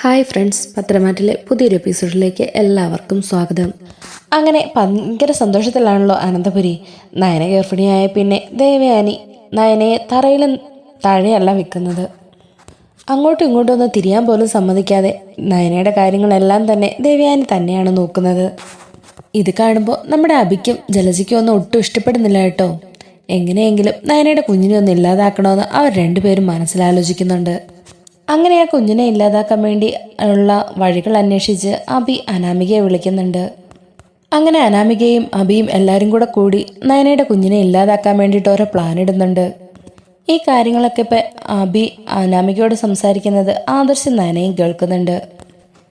Hi friends പത്രമാറ്റിലെ പുതിയൊരു എപ്പിസോഡിലേക്ക് എല്ലാവർക്കും സ്വാഗതം. അങ്ങനെ ഭയങ്കര സന്തോഷത്തിലാണല്ലോ അനന്തപുരി. നയന ഗർഭിണിയായ പിന്നെ ദേവയാനി നയനയെ തറയിലും താഴെയല്ല വെക്കുന്നത്. അങ്ങോട്ടും ഇങ്ങോട്ടും ഒന്ന് തിരിയാൻ പോലും സമ്മതിക്കാതെ നയനയുടെ കാര്യങ്ങളെല്ലാം തന്നെ ദേവയാനി തന്നെയാണ് നോക്കുന്നത്. ഇത് കാണുമ്പോൾ നമ്മുടെ അഭിക്കും ജലജിക്കും ഒന്നും ഒട്ടും ഇഷ്ടപ്പെടുന്നില്ല കേട്ടോ. എങ്ങനെയെങ്കിലും നയനയുടെ കുഞ്ഞിനെ ഒന്ന് ഇല്ലാതാക്കണമെന്ന് അവർ രണ്ടുപേരും മനസ്സിലാലോചിക്കുന്നുണ്ട്. അങ്ങനെ ആ കുഞ്ഞിനെ ഇല്ലാതാക്കാൻ വേണ്ടി ഉള്ള വഴികൾ അന്വേഷിച്ച് അബി അനാമികയെ വിളിക്കുന്നുണ്ട്. അങ്ങനെ അനാമികയും അബിയും എല്ലാവരും കൂടെ കൂടി നയനയുടെ കുഞ്ഞിനെ ഇല്ലാതാക്കാൻ വേണ്ടിയിട്ട് ഓരോ പ്ലാൻ ഇടുന്നുണ്ട്. ഈ കാര്യങ്ങളൊക്കെ ഇപ്പം അബി അനാമികയോട് സംസാരിക്കുന്നത് ആദർശ് നയനയും കേൾക്കുന്നുണ്ട്.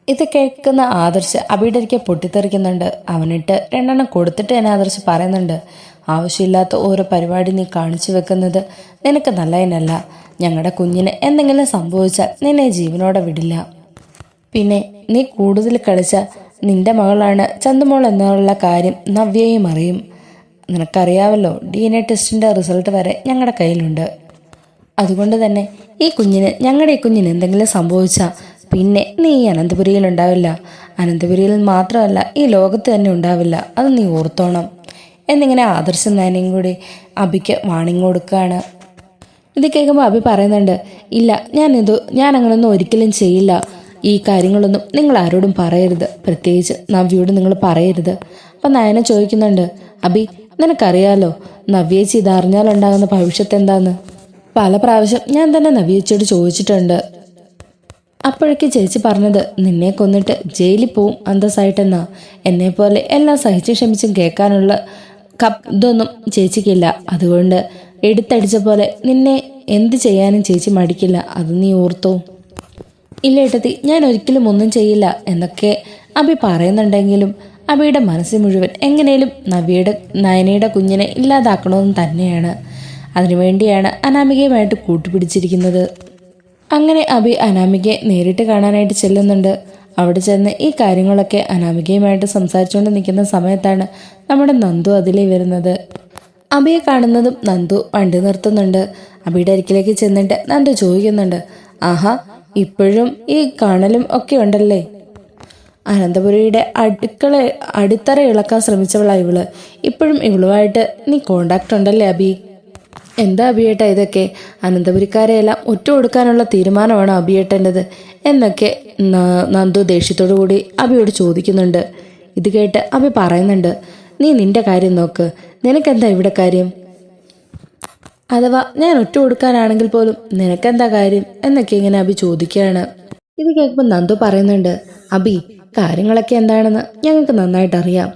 ഇത് കേൾക്കുന്ന ആദർശ് അബിയുടെ പൊട്ടിത്തെറിക്കുന്നുണ്ട്. അവനിട്ട് രണ്ടെണ്ണം കൊടുത്തിട്ട് തന്നെ ആദർശ് പറയുന്നുണ്ട് ആവശ്യമില്ലാത്ത ഓരോ പരിപാടി നീ കാണിച്ചു വെക്കുന്നത് നിനക്ക് നല്ലതിനല്ല. ഞങ്ങളുടെ കുഞ്ഞിന് എന്തെങ്കിലും സംഭവിച്ചാൽ നിന്നെ ജീവനോടെ വിടില്ല. പിന്നെ നീ കൂടുതൽ കളിച്ച നിന്റെ മകളാണ് ചന്ദമോൾ എന്നുള്ള കാര്യം നവ്യയും അറിയും. നിനക്കറിയാവല്ലോ ഡി എൻ എ ടെസ്റ്റിന്റെ റിസൾട്ട് വരെ ഞങ്ങളുടെ കയ്യിലുണ്ട്. അതുകൊണ്ട് തന്നെ ഈ കുഞ്ഞിന് ഞങ്ങളുടെ ഈ കുഞ്ഞിന് എന്തെങ്കിലും സംഭവിച്ചാൽ പിന്നെ നീ അനന്തപുരിയിൽ ഉണ്ടാവില്ല. അനന്തപുരിയിൽ മാത്രമല്ല ഈ ലോകത്ത് തന്നെ ഉണ്ടാവില്ല. അത് നീ ഓർത്തോണം. എന്നിങ്ങനെ ആദർശം നയനയും കൂടി അബിക്ക് വാണിംഗ് കൊടുക്കുകയാണ് ഇത് കേൾക്കുമ്പോൾ അഭി പറയുന്നുണ്ട് ഇല്ല ഞാൻ ഇത് ഞാൻ അങ്ങനെയൊന്നും ഒരിക്കലും ചെയ്യില്ല. ഈ കാര്യങ്ങളൊന്നും നിങ്ങൾ ആരോടും പറയരുത്. പ്രത്യേകിച്ച് നവ്യയോട് നിങ്ങൾ പറയരുത്. അപ്പം നയന ചോദിക്കുന്നുണ്ട് അഭി നിനക്കറിയാലോ നവ്യേച്ചി ഇതറിഞ്ഞാലുണ്ടാകുന്ന ഭവിഷ്യത്ത് എന്താന്ന്? പല പ്രാവശ്യം ഞാൻ തന്നെ നവ്യേച്ചിയോട് ചോദിച്ചിട്ടുണ്ട്. അപ്പോഴേക്ക് ചേച്ചി പറഞ്ഞത് നിന്നെ കൊന്നിട്ട് ജയിലിൽ പോവും അന്തസ്സായിട്ടെന്നാ. എന്നെപ്പോലെ എല്ലാം സഹിച്ചും ക്ഷമിച്ചും കേൾക്കാനുള്ള കപ്പ് ഇതൊന്നും ചേച്ചിക്കില്ല. അതുകൊണ്ട് എടുത്തടിച്ച പോലെ നിന്നെ എന്ത് ചെയ്യാനും ചേച്ചി മടിക്കില്ല. അത് നീ ഓർത്തോ. ഇല്ല ഞാൻ ഒരിക്കലും ഒന്നും ചെയ്യില്ല എന്നൊക്കെ അബി പറയുന്നുണ്ടെങ്കിലും അബിയുടെ മനസ്സ് മുഴുവൻ എങ്ങനെയും നവിയുടെ നയനയുടെ കുഞ്ഞിനെ ഇല്ലാതാക്കണമെന്ന് തന്നെയാണ്. അതിനുവേണ്ടിയാണ് അനാമികയുമായിട്ട് കൂട്ടുപിടിച്ചിരിക്കുന്നത്. അങ്ങനെ അബി അനാമികയെ നേരിട്ട് കാണാനായിട്ട് ചെല്ലുന്നുണ്ട്. അവിടെ ചെന്ന് ഈ കാര്യങ്ങളൊക്കെ അനാമികയുമായിട്ട് സംസാരിച്ചുകൊണ്ട് നിൽക്കുന്ന സമയത്താണ് നമ്മുടെ നന്ദു അതിലേ വരുന്നത്. അബിയെ കാണുന്നതും നന്ദു വണ്ടി നിർത്തുന്നുണ്ട്. അബിയുടെ അരിക്കിലേക്ക് ചെന്നിട്ട് നന്ദു ചോദിക്കുന്നുണ്ട് ആഹാ ഇപ്പോഴും ഈ കാണലും ഒക്കെ ഉണ്ടല്ലേ? അനന്തപുരിയുടെ അടുക്കള അടിത്തറ ഇളക്കാൻ ശ്രമിച്ചവളാണ് ഇവൾ. ഇപ്പോഴും ഇവളുമായിട്ട് നീ കോണ്ടാക്ട് ഉണ്ടല്ലേ അബി? എന്താ അഭിയേട്ട ഇതൊക്കെ? അനന്തപുരിക്കാരെയെല്ലാം ഒറ്റ കൊടുക്കാനുള്ള തീരുമാനമാണ് അഭിയേട്ടന്റെത്? എന്നൊക്കെ നന്ദു കൂടി അഭിയോട് ചോദിക്കുന്നുണ്ട്. ഇത് കേട്ട് അഭി പറയുന്നുണ്ട് നീ നിന്റെ കാര്യം നോക്ക്. നിനക്കെന്താ ഇവിടെ കാര്യം? അഥവാ ഞാൻ ഒറ്റ കൊടുക്കാനാണെങ്കിൽ പോലും നിനക്കെന്താ കാര്യം? എന്നൊക്കെ ഇങ്ങനെ അഭി ചോദിക്കുകയാണ്. ഇത് കേൾക്കുമ്പോൾ നന്ദു പറയുന്നുണ്ട് അഭി കാര്യങ്ങളൊക്കെ എന്താണെന്ന് ഞങ്ങൾക്ക് നന്നായിട്ട് അറിയാം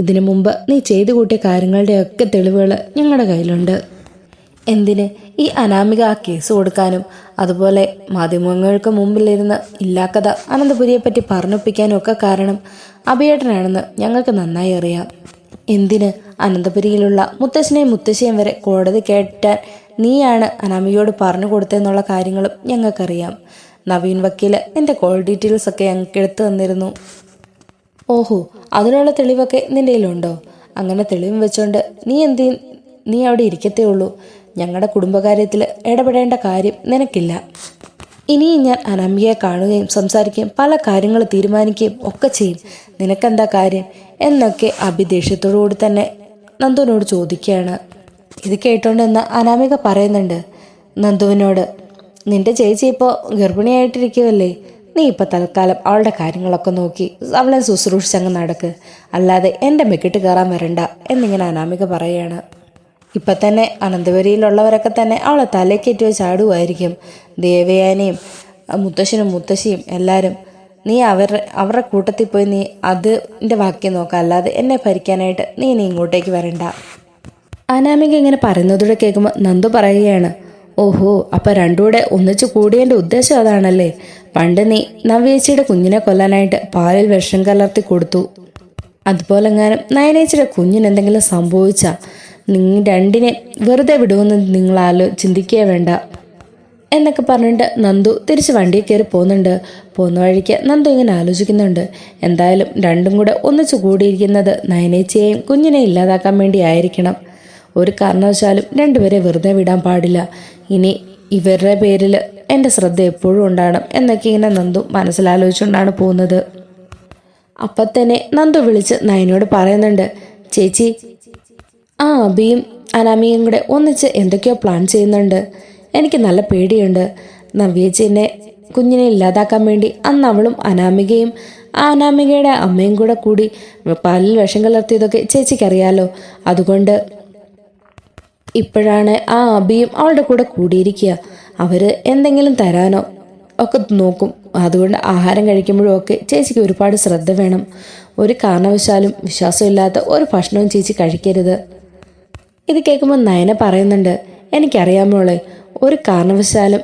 ഇതിനു മുമ്പ് നീ ചെയ്തു കൂട്ടിയ കാര്യങ്ങളുടെയൊക്കെ തെളിവുകൾ ഞങ്ങളുടെ കയ്യിലുണ്ട്. എന്തിന് ഈ അനാമിക ആ കേസ് കൊടുക്കാനും? അതുപോലെ മാധ്യമങ്ങൾക്ക് മുമ്പിലിരുന്ന് ഇല്ലാക്കഥ അനന്തപുരിയെപ്പറ്റി പറഞ്ഞൊപ്പിക്കാനും ഒക്കെ കാരണം അഭിയേട്ടനാണെന്ന് ഞങ്ങൾക്ക് നന്നായി അറിയാം. എന്തിന് അനന്തപുരിയിലുള്ള മുത്തശ്ശനെയും മുത്തശ്ശിയും വരെ കോടതി കേട്ടാൻ നീയാണ് അനാമികയോട് പറഞ്ഞു കൊടുത്തതെന്നുള്ള കാര്യങ്ങളും ഞങ്ങൾക്കറിയാം. നവീൻ വക്കീൽ നിന്റെ കോൾ ഡീറ്റെയിൽസ് ഒക്കെ ഞങ്ങൾക്ക് എടുത്തു തന്നിരുന്നു. ഓഹോ അതിനുള്ള തെളിവൊക്കെ നിന്റെയിലുണ്ടോ അങ്ങനെ തെളിവും വെച്ചോണ്ട് നീ എന്തു നീ അവിടെ ഇരിക്കത്തേ ഉള്ളൂ. ഞങ്ങളുടെ കുടുംബകാര്യത്തിൽ ഇടപെടേണ്ട കാര്യം നിനക്കില്ല. ഇനിയും ഞാൻ അനമ്യയെ കാണുകയും സംസാരിക്കുകയും പല കാര്യങ്ങൾ തീരുമാനിക്കുകയും ഒക്കെ ചെയ്യും. നിനക്കെന്താ കാര്യം? എന്നൊക്കെ അഭിദേഷ്യത്തോടുകൂടി കൂടി തന്നെ നന്ദുവിനോട് ചോദിക്കുകയാണ്. ഇത് കേട്ടോണ്ട് എന്ന് അനാമിക പറയുന്നുണ്ട്. നന്ദുവിനോട് നിന്റെ ചേച്ചി ഇപ്പോൾ ഗർഭിണിയായിട്ടിരിക്കുമല്ലേ നീ ഇപ്പോൾ തൽക്കാലം അവളുടെ കാര്യങ്ങളൊക്കെ നോക്കി അവളെ ശുശ്രൂഷിച്ചങ്ങ് നടക്ക്. അല്ലാതെ എന്റെ മെക്കിട്ട് കയറാൻ വരണ്ട എന്നിങ്ങനെ അനാമിക പറയുകയാണ്. ഇപ്പൊ തന്നെ അനന്തപുരിയിലുള്ളവരൊക്കെ തന്നെ അവളെ തലക്കേറ്റ് വെച്ച് ആടുമായിരിക്കും ദേവയാനിയും മുത്തശ്ശനും മുത്തശ്ശിയും എല്ലാവരും നീ അവരുടെ അവരുടെ കൂട്ടത്തിൽ പോയി നീ അതിന്റെ വാക്യം നോക്കാം. അല്ലാതെ എന്നെ ഭരിക്കാനായിട്ട് നീ ഇനി ഇങ്ങോട്ടേക്ക് വരണ്ട. അനാമിക ഇങ്ങനെ പറയുന്നതോടെ കേൾക്കുമ്പോൾ നന്ദു പറയുകയാണ് ഓഹോ അപ്പം രണ്ടുകൂടെ ഒന്നിച്ചു കൂടിയതിന്റെ ഉദ്ദേശം അതാണല്ലേ? പണ്ട് നീ നവ്യേച്ചിയുടെ കുഞ്ഞിനെ കൊല്ലാനായിട്ട് പാലിൽ വിഷം കലർത്തി കൊടുത്തു. അതുപോലെ എങ്ങാനും നയനേച്ചിയുടെ കുഞ്ഞിന് എന്തെങ്കിലും സംഭവിച്ചാ നിങ്ങൾ രണ്ടിനെ വെറുതെ വിടുമെന്ന് നിങ്ങൾ ആലോ ചിന്തിക്കുക വേണ്ട. എന്നൊക്കെ പറഞ്ഞിട്ട് നന്ദു തിരിച്ച് വണ്ടിയിൽ കയറി പോകുന്നുണ്ട്. പോകുന്ന വഴിക്ക് നന്ദു ഇങ്ങനെ ആലോചിക്കുന്നുണ്ട്. എന്തായാലും രണ്ടും കൂടെ ഒന്നിച്ചു കൂടിയിരിക്കുന്നത് നയനേച്ചയെയും കുഞ്ഞിനെ ഇല്ലാതാക്കാൻ വേണ്ടി ആയിരിക്കണം. ഒരു കാരണവശാലും രണ്ടുപേരെ വെറുതെ വിടാൻ പാടില്ല. ഇനി ഇവരുടെ പേരിൽ എന്റെ ശ്രദ്ധ എപ്പോഴും ഉണ്ടാകണം എന്നൊക്കെ ഇങ്ങനെ നന്ദു മനസ്സിലാലോചിച്ചുകൊണ്ടാണ് പോകുന്നത്. അപ്പം തന്നെ നന്ദു വിളിച്ച് നയനോട് പറയുന്നുണ്ട്. ചേച്ചി ആ അബിയും അനാമിയും കൂടെ ഒന്നിച്ച് എന്തൊക്കെയോ പ്ലാൻ ചെയ്യുന്നുണ്ട്. എനിക്ക് നല്ല പേടിയുണ്ട്. നവ്യേച്ചിനെ കുഞ്ഞിനെ ഇല്ലാതാക്കാൻ വേണ്ടി അന്ന് അവളും അനാമികയും അനാമികയുടെ അമ്മയും കൂടെ കൂടി പാലിൽ വിഷം കലർത്തിയതൊക്കെ ചേച്ചിക്കറിയാലോ അതുകൊണ്ട് ഇപ്പോഴാണ് ആ അബിയും അവളുടെ കൂടെ കൂടിയിരിക്കുക. അവർ എന്തെങ്കിലും തരാനോ ഒക്കെ നോക്കും. അതുകൊണ്ട് ആഹാരം കഴിക്കുമ്പോഴും ഒക്കെ ചേച്ചിക്ക് ഒരുപാട് ശ്രദ്ധ വേണം. ഒരു കാരണവശാലും വിശ്വാസമില്ലാത്ത ഒരു ഭക്ഷണവും ചേച്ചി കഴിക്കരുത്. ഇത് കേൾക്കുമ്പോൾ നയന പറയുന്നുണ്ട് എനിക്കറിയാം മോളെ ഒരു കാരണവശാലും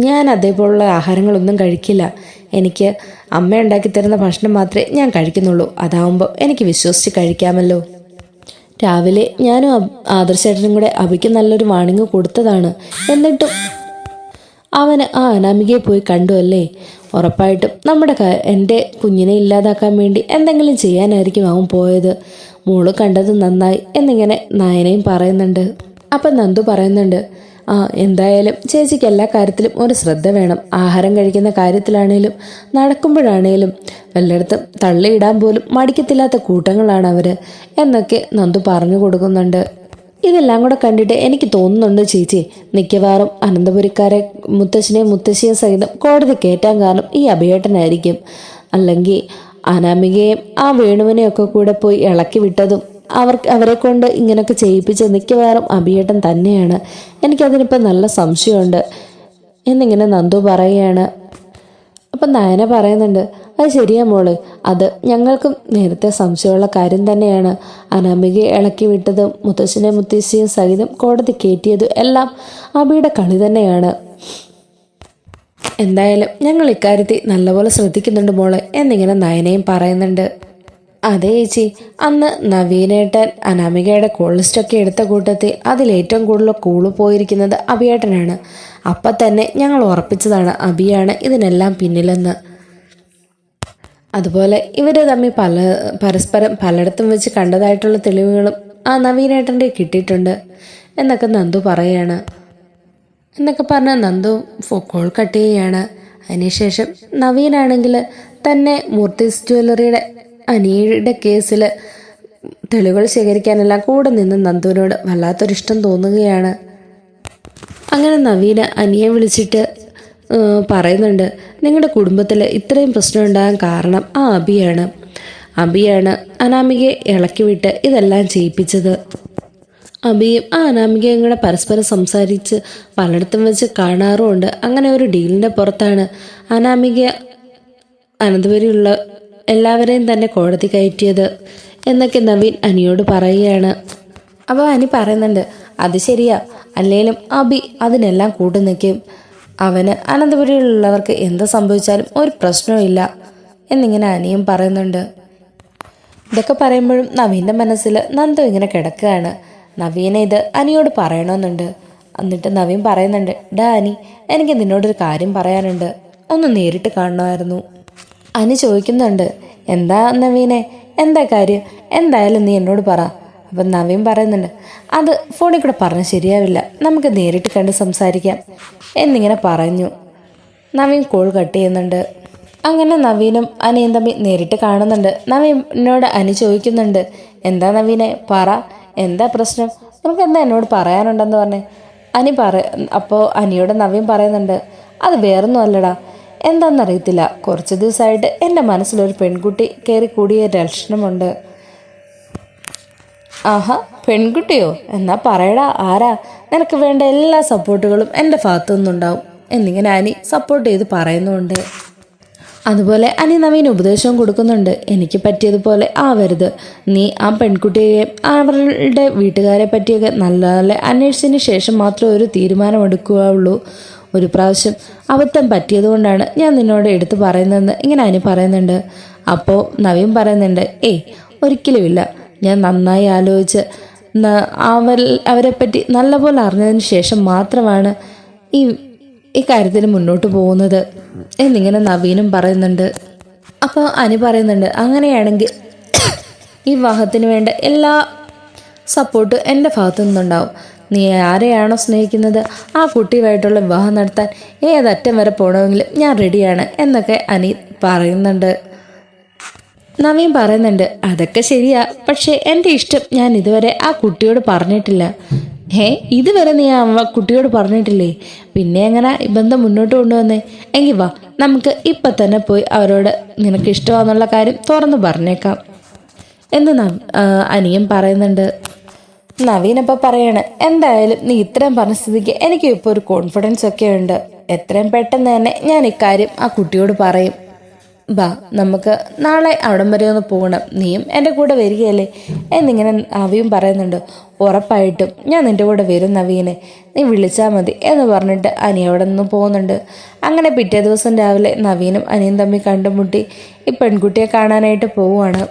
ഞാൻ അതേപോലുള്ള ആഹാരങ്ങളൊന്നും കഴിക്കില്ല. എനിക്ക് അമ്മ ഉണ്ടാക്കി തരുന്ന ഭക്ഷണം മാത്രമേ ഞാൻ കഴിക്കുന്നുള്ളൂ. അതാവുമ്പോൾ എനിക്ക് വിശ്വസിച്ച് കഴിക്കാമല്ലോ. രാവിലെ ഞാനും ആദർശേട്ടനും കൂടെ അവയ്ക്ക് നല്ലൊരു വാണിംഗ് കൊടുത്തതാണ്. എന്നിട്ടും അവന് ആ അനാമികയെ പോയി കണ്ടു അല്ലേ? ഉറപ്പായിട്ടും നമ്മുടെ എന്റെ കുഞ്ഞിനെ ഇല്ലാതാക്കാൻ വേണ്ടി എന്തെങ്കിലും ചെയ്യാനായിരിക്കും അവൻ പോയത്. മോൾ കണ്ടത് നന്നായി എന്നിങ്ങനെ നയനയും പറയുന്നുണ്ട്. അപ്പം നന്ദു പറയുന്നുണ്ട് ആ എന്തായാലും ചേച്ചിക്ക് എല്ലാ കാര്യത്തിലും ഒരു ശ്രദ്ധ വേണം. ആഹാരം കഴിക്കുന്ന കാര്യത്തിലാണേലും നടക്കുമ്പോഴാണേലും വല്ലയിടത്തും തള്ളിയിടാൻ പോലും മടിക്കത്തില്ലാത്ത കൂട്ടങ്ങളാണ് അവർ എന്നൊക്കെ നന്ദു പറഞ്ഞു കൊടുക്കുന്നുണ്ട്. ഇതെല്ലാം കൂടെ കണ്ടിട്ട് എനിക്ക് തോന്നുന്നുണ്ട് ചേച്ചി മിക്കവാറും അനന്തപുരിക്കാരെ മുത്തശ്ശനെയും മുത്തശ്ശിയും സഹിതം കോടതി കയറ്റാൻ കാരണം ഈ അഭിയേട്ടനായിരിക്കും. അല്ലെങ്കിൽ അനാമികയും ആ വേണുവിനെയൊക്കെ കൂടെ പോയി ഇളക്കി വിട്ടതും അവർക്ക് അവരെ കൊണ്ട് ഇങ്ങനെയൊക്കെ ചെയ്യിപ്പിച്ച മിക്കവാറും അഭിയേട്ടൻ തന്നെയാണ്. എനിക്കതിനിപ്പോൾ നല്ല സംശയമുണ്ട്. എന്നിങ്ങനെ നന്ദു പറയുകയാണ്. അപ്പം നയന പറയുന്നുണ്ട് അത് ശരിയാ മോൾ. അത് ഞങ്ങൾക്കും നേരത്തെ സംശയമുള്ള കാര്യം തന്നെയാണ്. അനാമികയെ ഇളക്കി വിട്ടതും മുത്തശ്ശനെ മുത്തശ്ശിയും സഹിതം കോടതി കയറ്റിയതും എല്ലാം അബിയുടെ കളി തന്നെയാണ്. എന്തായാലും ഞങ്ങൾ ഇക്കാര്യത്തിൽ നല്ലപോലെ ശ്രദ്ധിക്കുന്നുണ്ട് മോളെ എന്നിങ്ങനെ നയനയും പറയുന്നുണ്ട്. അതെ ചേച്ചി അന്ന് നവീനേട്ടൻ അനാമികയുടെ കോൾ ലിസ്റ്റൊക്കെ എടുത്ത കൂട്ടത്തിൽ അതിൽ ഏറ്റവും കൂടുതൽ കൂൾ പോയിരിക്കുന്നത് അഭിയേട്ടനാണ്. അപ്പം തന്നെ ഞങ്ങൾ ഉറപ്പിച്ചതാണ് അഭിയാണ് ഇതിനെല്ലാം പിന്നിലെന്ന്. അതുപോലെ ഇവർ തമ്മിൽ പല പരസ്പരം പലയിടത്തും വെച്ച് കണ്ടതായിട്ടുള്ള തെളിവുകളും ആ നവീനേട്ടന്റെ കിട്ടിയിട്ടുണ്ട്. എന്നൊക്കെ നന്ദു പറയുകയാണ് എന്നൊക്കെ പറഞ്ഞ് നന്ദു കോൾ കട്ട് ചെയ്യുകയാണ്. അതിനുശേഷം നവീനാണെങ്കിൽ തന്നെ മൂർത്തീസ് ജ്വല്ലറിയുടെ അനിയുടെ കേസിൽ തെളിവുകൾ ശേഖരിക്കാനെല്ലാം കൂടെ നിന്ന് നന്ദുവിനോട് വല്ലാത്തൊരിഷ്ടം തോന്നുകയാണ്. അങ്ങനെ നവീന അനിയെ വിളിച്ചിട്ട് പറയുന്നുണ്ട് നിങ്ങളുടെ കുടുംബത്തിൽ ഇത്രയും പ്രശ്നം ഉണ്ടാകാൻ കാരണം ആ അബിയാണ്. അബിയാണ് അനാമികയെ ഇളക്കി വിട്ട് ഇതെല്ലാം ചെയ്യിപ്പിച്ചത്. അബിയും ആ അനാമികയും കൂടെ പരസ്പരം സംസാരിച്ച് പലയിടത്തും വെച്ച് കാണാറുമുണ്ട്. അങ്ങനെ ഒരു ഡീലിന്റെ പുറത്താണ് അനാമിക അനന്തപുരിയുള്ള എല്ലാവരെയും തന്നെ കോടതി കയറ്റിയത് എന്നൊക്കെ നവീൻ അനിയോട് പറയുകയാണ്. അപ്പോൾ അനി പറയുന്നുണ്ട് അത് ശരിയാ. അല്ലെങ്കിലും അബി അതിനെല്ലാം കൂട്ടു നിൽക്കും. അവന് അനന്തപുരിയിലുള്ളവർക്ക് എന്ത് സംഭവിച്ചാലും ഒരു പ്രശ്നവും എന്നിങ്ങനെ അനിയും പറയുന്നുണ്ട്. ഇതൊക്കെ പറയുമ്പോഴും നവീന്റെ മനസ്സിൽ നന്ദു ഇങ്ങനെ കിടക്കുകയാണ്. നവീനെ ഇത് അനിയോട് പറയണമെന്നുണ്ട് എന്നിട്ട് നവീൻ പറയുന്നുണ്ട് ഡാ അനി എനിക്ക് നിന്നോടൊരു കാര്യം പറയാനുണ്ട്. ഒന്ന് നേരിട്ട് കാണണമായിരുന്നു. അനി ചോദിക്കുന്നുണ്ട് എന്താ നവീനെ? എന്താ കാര്യം? എന്തായാലും നീ എന്നോട് പറ. അപ്പം നവീൻ പറയുന്നുണ്ട് അത് ഫോണിൽ കൂടെ പറഞ്ഞ് ശരിയാവില്ല. നമുക്ക് നേരിട്ട് കണ്ട് സംസാരിക്കാം. എന്നിങ്ങനെ പറഞ്ഞു. നവീൻ കോൾ കട്ട് ചെയ്യുന്നുണ്ട്. അങ്ങനെ നവീനും അനിയും തമ്മിൽ നേരിട്ട് കാണുന്നുണ്ട്. നവീനോട് അനി ചോദിക്കുന്നുണ്ട് എന്താ നവീനെ? പറ. എന്താ പ്രശ്നം? നമുക്ക് എന്താ എന്നോട് പറയാനുണ്ടെന്ന് പറഞ്ഞേ? അനി പറ അപ്പോൾ അനിയോട് നവ്യം പറയുന്നുണ്ട് അത് വേറൊന്നും അല്ലടാ എന്താണെന്നറിയത്തില്ല കുറച്ച് ദിവസമായിട്ട് എന്റെ മനസ്സിലൊരു പെൺകുട്ടി കയറി കൂടിയ ലക്ഷണമുണ്ട്. ആഹാ പെൺകുട്ടിയോ? എന്നാ പറയടാ ആരാ? നിനക്ക് വേണ്ട എല്ലാ സപ്പോർട്ടുകളും എന്റെ ഭാഗത്തു നിന്നുണ്ടാവും എന്നിങ്ങനെ അനി സപ്പോർട്ട് ചെയ്ത് പറയുന്നുണ്ട്. അതുപോലെ അനി നവീൻ ഉപദേശവും കൊടുക്കുന്നുണ്ട്. എനിക്ക് പറ്റിയതുപോലെ ആവരുത്. നീ ആ പെൺകുട്ടിയെ അവരുടെ വീട്ടുകാരെ പറ്റിയൊക്കെ നല്ല നല്ല അന്വേഷിച്ചതിന് ശേഷം മാത്രം ഒരു തീരുമാനമെടുക്കുകയുള്ളൂ. ഒരു പ്രാവശ്യം അബദ്ധം പറ്റിയതുകൊണ്ടാണ് ഞാൻ നിന്നോട് എടുത്തു പറയുന്നതെന്ന് ഇങ്ങനെ അനി പറയുന്നുണ്ട്. അപ്പോൾ നവീൻ പറയുന്നുണ്ട് ഏയ് ഒരിക്കലുമില്ല. ഞാൻ നന്നായി ആലോചിച്ച് അവർ അവരെപ്പറ്റി നല്ലപോലെ അറിഞ്ഞതിന് ശേഷം മാത്രമാണ് ഈ ഇക്കാര്യത്തിൽ മുന്നോട്ട് പോകുന്നത്. എന്നിങ്ങനെ നവീനും പറയുന്നുണ്ട്. അപ്പോൾ അനി പറയുന്നുണ്ട് അങ്ങനെയാണെങ്കിൽ ഈ വിവാഹത്തിന് വേണ്ട എല്ലാ സപ്പോർട്ടും എന്റെ ഭാഗത്തു നിന്നുണ്ടാവും. നീ ആരെയാണോ സ്നേഹിക്കുന്നത് ആ കുട്ടിയുമായിട്ടുള്ള വിവാഹം നടത്താൻ ഏതറ്റം വരെ പോകണമെങ്കിലും ഞാൻ റെഡിയാണ് എന്നൊക്കെ അനി പറയുന്നുണ്ട്. നവീൻ പറയുന്നുണ്ട് അതൊക്കെ ശരിയാ പക്ഷേ എന്റെ ഇഷ്ടം ഞാൻ ഇതുവരെ ആ കുട്ടിയോട് പറഞ്ഞിട്ടില്ല. ഹേ ഇതുവരെ നീ അമ്മ കുട്ടിയോട് പറഞ്ഞിട്ടില്ലേ? പിന്നെ എങ്ങനെ ബന്ധം മുന്നോട്ട് കൊണ്ടുവന്നേ? എങ്കിൽ വാ നമുക്ക് ഇപ്പം തന്നെ പോയി അവരോട് നിനക്ക് ഇഷ്ടമാണെന്നുള്ള കാര്യം തുറന്നു പറഞ്ഞേക്കാം. എന്ന് അനിയൻ പറയുന്നുണ്ട്. നവീനപ്പോൾ പറയാണ് എന്തായാലും നീ ഇത്രയും പറഞ്ഞ സ്ഥിതിക്ക് എനിക്ക് ഇപ്പോൾ ഒരു കോൺഫിഡൻസ് ഒക്കെ ഉണ്ട്. എത്രയും പെട്ടെന്ന് തന്നെ ഞാൻ ഇക്കാര്യം ആ കുട്ടിയോട് പറയും. ബാ നമുക്ക് നാളെ അവിടം വരെ ഒന്ന് പോകണം. നീയും എന്റെ കൂടെ വരികയല്ലേ? എന്നിങ്ങനെ നവിയും പറയുന്നുണ്ട്. ഉറപ്പായിട്ടും ഞാൻ നിന്റെ കൂടെ വരും നവീനെ. നീ വിളിച്ചാൽ മതി എന്ന് പറഞ്ഞിട്ട് അനി അവിടെ നിന്ന് പോകുന്നുണ്ട്. അങ്ങനെ പിറ്റേ ദിവസം രാവിലെ നവീനും അനിയും തമ്മിൽ കണ്ടുമുട്ടി ഈ പെൺകുട്ടിയെ കാണാനായിട്ട് പോവുകയാണ്.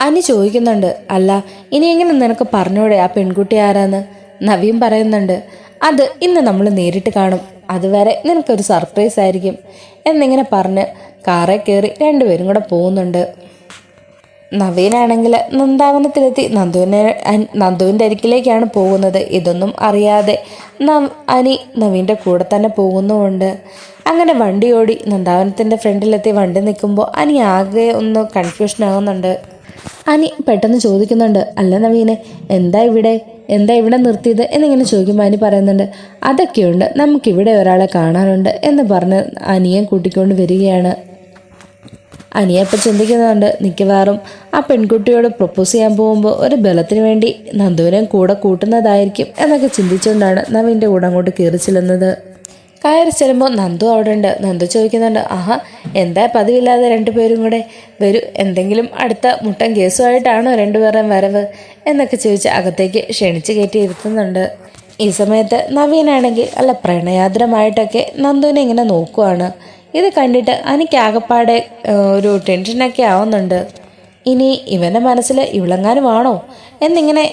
അനി ചോദിക്കുന്നുണ്ട് അല്ല ഇനി എങ്ങനെ നിനക്ക് പറഞ്ഞൂടെ ആ പെൺകുട്ടി ആരാന്ന്? നവീൻ പറയുന്നുണ്ട് അത് ഇന്ന് നമ്മൾ നേരിട്ട് കാണും. അതുവരെ നിനക്കൊരു സർപ്രൈസ് ആയിരിക്കും. എന്നിങ്ങനെ പറഞ്ഞ് കാറെ കയറി രണ്ടുപേരും കൂടെ പോകുന്നുണ്ട്. നവീനാണെങ്കിൽ നന്ദാവനത്തിലെത്തി. നന്ദുവിനെ നന്ദുവിന്റെ അരികിലേക്കാണ് പോകുന്നത്. ഇതൊന്നും അറിയാതെ അനി നവീന്റെ കൂടെ തന്നെ പോകുന്നുമുണ്ട്. അങ്ങനെ വണ്ടി ഓടി നന്ദാവനത്തിന്റെ ഫ്രണ്ടിലെത്തി വണ്ടി നിൽക്കുമ്പോൾ അനി ആകെ ഒന്ന് കൺഫ്യൂഷൻ ആകുന്നുണ്ട് അനി പെട്ടെന്ന് ചോദിക്കുന്നുണ്ട് അല്ല നവീനെ എന്താ ഇവിടെ? എന്താ ഇവിടെ നിർത്തിയത്? എന്നിങ്ങനെ ചോദിക്കുമ്പോൾ അനി പറയുന്നുണ്ട് അതൊക്കെയുണ്ട് നമുക്കിവിടെ ഒരാളെ കാണാനുണ്ട് എന്ന് പറഞ്ഞ് അനിയെ കൂട്ടിക്കൊണ്ട് വരികയാണ്. അനിയപ്പം ചിന്തിക്കുന്നുണ്ട് മിക്കവാറും ആ പെൺകുട്ടിയോട് പ്രപ്പോസ് ചെയ്യാൻ പോകുമ്പോൾ ഒരു ബലത്തിന് വേണ്ടി നന്ദുവിനെ കൂടെ കൂട്ടുന്നതായിരിക്കും എന്നൊക്കെ ചിന്തിച്ചുകൊണ്ടാണ് നവീന്റെ കൂടെ അങ്ങോട്ട് കയറി ചെല്ലുന്നത്. കയറി ചെല്ലുമ്പോൾ നന്ദു അവിടെ ഉണ്ട് നന്ദു ചോദിക്കുന്നുണ്ട് ആഹാ എന്താ പതിവില്ലാതെ രണ്ടുപേരും കൂടെ? വരൂ എന്തെങ്കിലും അടുത്ത മുട്ടൻ കേസുമായിട്ടാണോ രണ്ടുപേരുടെയും വരവ്? എന്നൊക്കെ ചോദിച്ച് അകത്തേക്ക് ക്ഷണിച്ച് കയറ്റി ഇരുത്തുന്നുണ്ട്. ഈ സമയത്ത് നവീനാണെങ്കിൽ അല്ല പ്രണയാദ്രമായിട്ടൊക്കെ നന്ദുവിനെ ഇങ്ങനെ നോക്കുവാണ്. ഇത് കണ്ടിട്ട് എനിക്കാകപ്പാടെ ഒരു ടെൻഷനൊക്കെ ആവുന്നുണ്ട്. ഇനി ഇവന്റെ മനസ്സിൽ ഇവിളങ്ങാനുമാണോ? എന്നിങ്ങനെ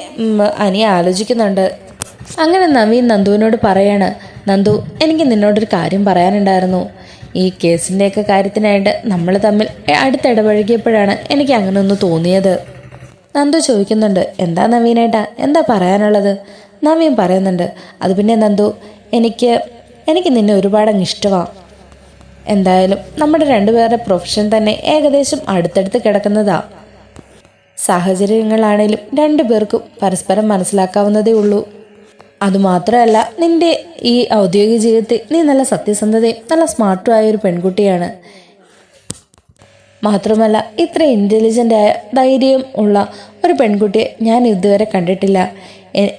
അനി ആലോചിക്കുന്നുണ്ട്. അങ്ങനെ നവീൻ നന്ദുവിനോട് പറയാണ് നന്ദു എനിക്ക് നിന്നോടൊരു കാര്യം പറയാനുണ്ടായിരുന്നു. ഈ കേസിന്റെയൊക്കെ കാര്യത്തിനായിട്ട് നമ്മൾ തമ്മിൽ അടുത്തിടപഴകിയപ്പോഴാണ് എനിക്ക് അങ്ങനെ ഒന്ന് തോന്നിയത്. നന്ദു ചോദിക്കുന്നുണ്ട് എന്താ നവീനേട്ടാ? എന്താ പറയാനുള്ളത്? നവീൻ പറയുന്നുണ്ട് അത് പിന്നെ നന്ദു എനിക്ക് എനിക്ക് നിന്നെ ഒരുപാട് അങ്ങ് ഇഷ്ടമാണ് എന്തായാലും നമ്മുടെ രണ്ടുപേരുടെ പ്രൊഫഷൻ തന്നെ ഏകദേശം അടുത്തടുത്ത് കിടക്കുന്നതാ. സാഹചര്യങ്ങളാണേലും രണ്ടുപേർക്കും പരസ്പരം മനസ്സിലാക്കാവുന്നതേ ഉള്ളൂ. അതുമാത്രമല്ല നിന്റെ ഈ ഔദ്യോഗിക ജീവിതത്തിൽ നീ നല്ല സത്യസന്ധതയും നല്ല സ്മാർട്ടും ആയ ഒരു പെൺകുട്ടിയാണ്. മാത്രമല്ല ഇത്ര ഇന്റലിജന്റ് ആയ ധൈര്യം ഉള്ള ഒരു പെൺകുട്ടിയെ ഞാൻ ഇതുവരെ കണ്ടിട്ടില്ല.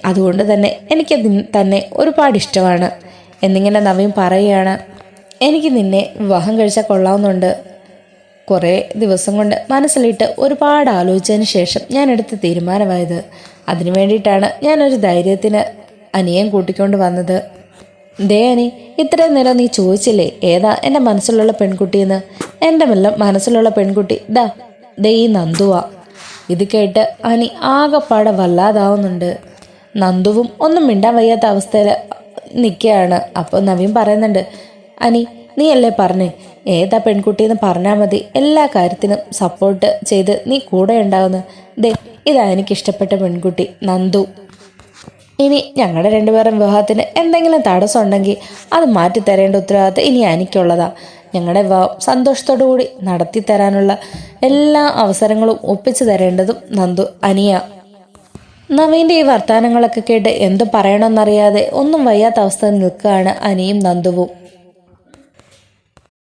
അതുകൊണ്ട് തന്നെ എനിക്ക് തന്നെ ഒരുപാട് ഇഷ്ടമാണ്. എന്നിങ്ങനെ നവീൻ പറയുകയാണ് എനിക്ക് നിന്നെ വിവാഹം കഴിച്ചാൽ കൊള്ളാവുന്നുണ്ട്. കുറേ ദിവസം കൊണ്ട് മനസ്സിലിട്ട് ഒരുപാട് ആലോചിച്ചതിന് ശേഷം ഞാൻ എടുത്ത തീരുമാനമായത്. അതിനു വേണ്ടിയിട്ടാണ് ഞാനൊരു ധൈര്യത്തിന് അനിയൻ കൂട്ടിക്കൊണ്ട് വന്നത്. ദേ അനി ഇത്രയും നേരം നീ ചോദിച്ചില്ലേ ഏതാ എന്റെ മനസ്സിലുള്ള പെൺകുട്ടിയെന്ന്? എന്റെ മെല്ലെ മനസ്സിലുള്ള പെൺകുട്ടി ദാ ദേ ഈ നന്ദുവാ. ഇത് കേട്ട് അനി ആകെപ്പാടെ വല്ലാതാവുന്നുണ്ട്. നന്ദുവും ഒന്നും മിണ്ടാൻ വയ്യാത്ത അവസ്ഥയിൽ നിൽക്കുകയാണ്. അപ്പോൾ നവീൻ പറയുന്നുണ്ട് അനി നീ അല്ലേ പറഞ്ഞേ ഏതാ പെൺകുട്ടിയെന്ന് പറഞ്ഞാൽ മതി. എല്ലാ കാര്യത്തിനും സപ്പോർട്ട് ചെയ്ത് നീ കൂടെ ഉണ്ടാവുന്നു. ദേ ഇതാ എനിക്കിഷ്ടപ്പെട്ട പെൺകുട്ടി നന്ദു. ഇനി ഞങ്ങളുടെ രണ്ടുപേരും വിവാഹത്തിന് എന്തെങ്കിലും തടസ്സം ഉണ്ടെങ്കിൽ അത് മാറ്റിത്തരേണ്ട ഉത്തരവാദിത്തം ഇനി എനിക്കുള്ളതാ. ഞങ്ങളുടെ വിവാഹം കൂടി നടത്തി തരാനുള്ള എല്ലാ അവസരങ്ങളും ഒപ്പിച്ചു തരേണ്ടതും നന്ദു അനിയ. നവീന്റെ ഈ വർത്തമാനങ്ങളൊക്കെ കേട്ട് എന്തു പറയണമെന്നറിയാതെ ഒന്നും വയ്യാത്ത അവസ്ഥ നിൽക്കുകയാണ് അനിയും നന്ദുവും.